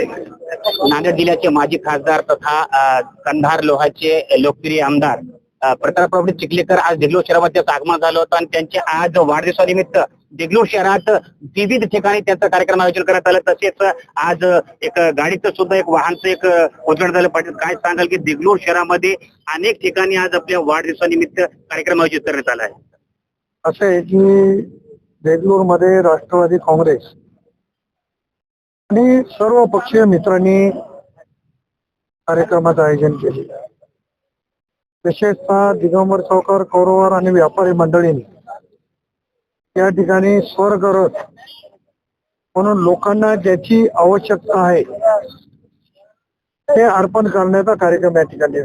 नांदेड जिल्ह्याचे माजी खासदार तथा कंधार लोहाचे लोकप्रिय आमदार प्रताप प्रतापराव चिखलेकर आज देगलूर शहरामध्ये आगमन झालं होतं. आणि त्यांच्या आज वाढदिवसानिमित्त देगलूर शहरात विविध ठिकाणी त्यांचं कार्यक्रम आयोजन करण्यात आलं. तसेच आज एक गाडीचं सुद्धा एक वाहनचं एक उद्घाटन झालं. पाटील काय सांगाल की देगलूर शहरामध्ये अनेक ठिकाणी आज आपल्या वाढदिवसानिमित्त कार्यक्रम आयोजित करण्यात आला आहे? असं आहे की देगलूरमध्ये राष्ट्रवादी काँग्रेस आणि सर्व पक्षीय मित्रांनी कार्यक्रमाचं आयोजन केले विशेषतः दिगंबर चौकार कौरवार आणि व्यापारी मंडळींनी. या ठिकाणी स्वर्गरथ म्हणून लोकांना ज्याची आवश्यकता आहे ते अर्पण करण्याचा कार्यक्रम या ठिकाणी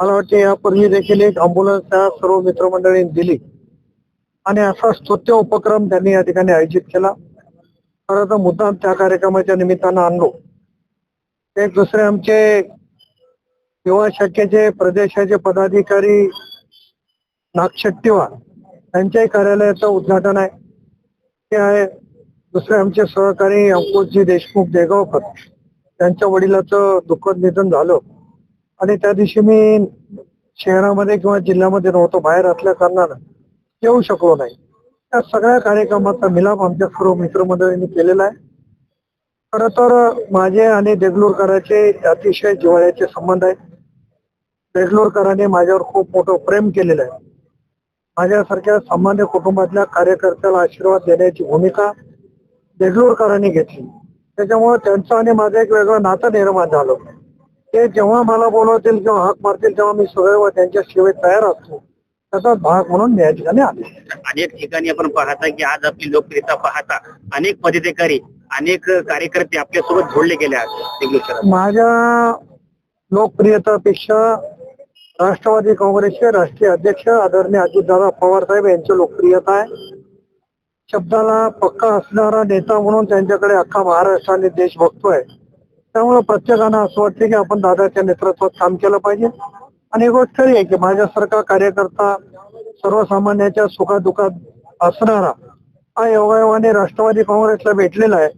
मला वाटते यापूर्वी देखील एक अम्ब्युलन्स त्या सर्व मित्रमंडळींनी दिली. आणि असा स्तुत्य उपक्रम त्यांनी या ठिकाणी आयोजित केला. खरं तर मुद्दाम त्या कार्यक्रमाच्या निमित्तानं आणलो. एक दुसरे आमचे युवा शाखेचे प्रदेशाचे पदाधिकारी नागशेट्टीवार त्यांच्याही कार्यालयाचं उद्घाटन आहे. ते आहे दुसरे आमचे सहकारी अंकुशजी देशमुख देगावकर. त्यांच्या वडिलाचं दुःखद निधन झालं. आणि त्या दिवशी मी शहरामध्ये किंवा जिल्ह्यामध्ये नव्हतो बाहेर असल्या कारणानं येऊ शकलो नाही. त्या सगळ्या कार्यक्रमाचा मिलाप आमच्या सर्व मित्रमंडळींनी केलेला आहे. खरं तर माझे आणि देगलूरकरांचे अतिशय जिव्हाळ्याचे संबंध आहेत. देगलूरकरांनी माझ्यावर खूप मोठं प्रेम केलेलं आहे. माझ्यासारख्या सामान्य कुटुंबातल्या कार्यकर्त्याला आशीर्वाद देण्याची भूमिका देगलूरकरांनी घेतली. त्याच्यामुळे त्यांचं आणि माझं एक वेगळं नातं निर्माण झालं. ते जेव्हा मला बोलवतील किंवा हाक मारतील तेव्हा मी सदैव त्यांच्या सेवेत तयार असतो. त्याचा भाग म्हणून या ठिकाणी आले. अनेक ठिकाणी आपण पाहता की आज आपली लोकप्रियता पाहता अनेक पदाधिकारी अनेक कार्यकर्ते आपल्यासोबत जोडले गेले आहेत. माझ्या लोकप्रियतेपेक्षा राष्ट्रवादी काँग्रेसचे राष्ट्रीय अध्यक्ष आदरणीय अजितदादा पवार साहेब यांची लोकप्रियता आहे. शब्दाला पक्का असणारा नेता म्हणून त्यांच्याकडे अख्खा महाराष्ट्राने देश बघतोय. त्यामुळे प्रत्येकानं असं वाटतं की आपण दादाच्या नेतृत्वात काम केलं पाहिजे. आणि एक गोष्ट खरी आहे की माझ्यासारखा कार्यकर्ता सर्वसामान्याच्या सुखादुखात असणारा हा योगायोगाने राष्ट्रवादी काँग्रेसला भेटलेला आहे.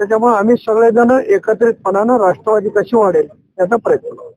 त्याच्यामुळे आम्ही सगळेजण एकत्रितपणानं राष्ट्रवादी कशी वाढेल याचा प्रयत्न करतो